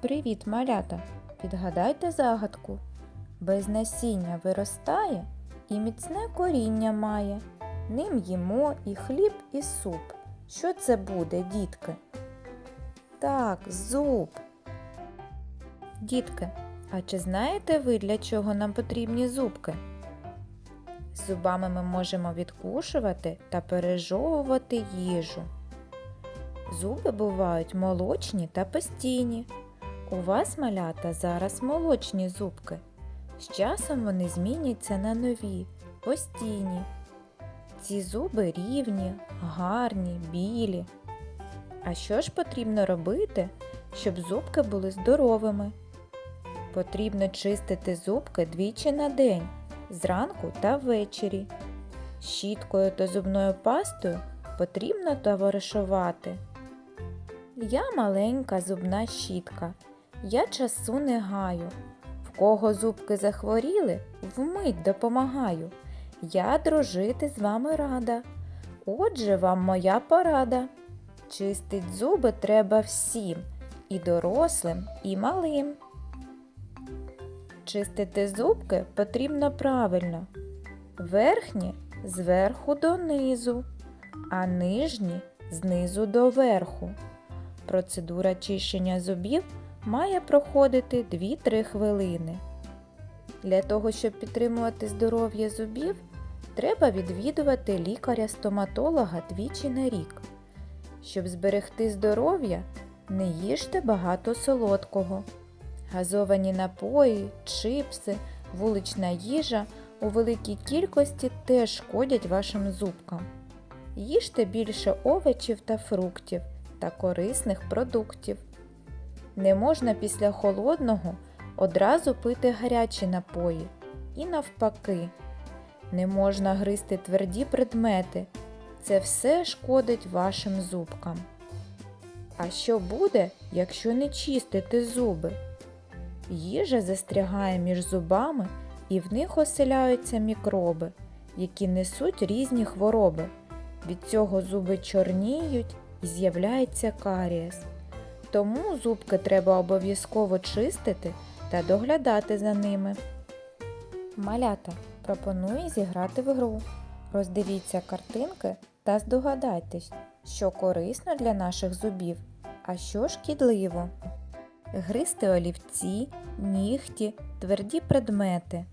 Привіт, малята! Підгадайте загадку. Без насіння виростає і міцне коріння має. Ним їмо і хліб, і суп. Що це буде, дітки? Так, зуб. Дітки, а чи знаєте ви, для чого нам потрібні зубки? Зубами ми можемо відкушувати та пережовувати їжу. Зуби бувають молочні та постійні. У вас, малята, зараз молочні зубки. З часом вони зміняться на нові, постійні. Ці зуби рівні, гарні, білі. А що ж потрібно робити, щоб зубки були здоровими? Потрібно чистити зубки двічі на день, зранку та ввечері. Щіткою та зубною пастою потрібно товаришувати. Я маленька зубна щітка, я часу не гаю. В кого зубки захворіли, вмить допомагаю. Я дружити з вами рада. Отже, вам моя порада. Чистить зуби треба всім, і дорослим, і малим. Чистити зубки потрібно правильно. Верхні зверху донизу, а нижні знизу до верху. Процедура чищення зубів має проходити 2-3 хвилини. Для того, щоб підтримувати здоров'я зубів, треба відвідувати лікаря-стоматолога двічі на рік. Щоб зберегти здоров'я, не їжте багато солодкого. Газовані напої, чипси, вулична їжа у великій кількості теж шкодять вашим зубкам. Їжте більше овочів та фруктів та корисних продуктів. Не можна після холодного одразу пити гарячі напої і навпаки. Не можна гризти тверді предмети. Це все шкодить вашим зубкам. А що буде, якщо не чистити зуби? Їжа застрягає між зубами і в них оселяються мікроби, які несуть різні хвороби. Від цього зуби чорніють і з'являється карієс. Тому зубки треба обов'язково чистити та доглядати за ними. Малята пропоную зіграти в гру. Роздивіться картинки та здогадайтесь, що корисно для наших зубів, а що шкідливо. Гризти олівці, нігті, тверді предмети.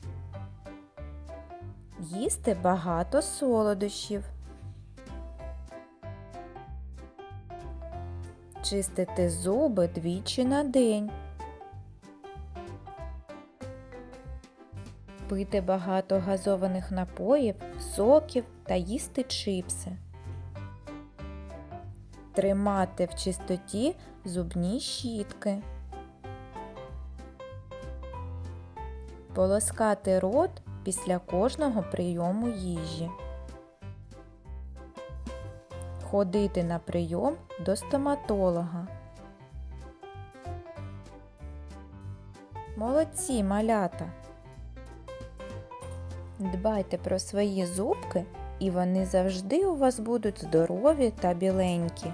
Їсти багато солодощів. Чистити зуби двічі на день. Пити багато газованих напоїв, соків та їсти чипси. Тримати в чистоті зубні щітки. Полоскати рот після кожного прийому їжі. Ходити на прийом до стоматолога. Молодці малята! Дбайте про свої зубки, і вони завжди у вас будуть здорові та біленькі.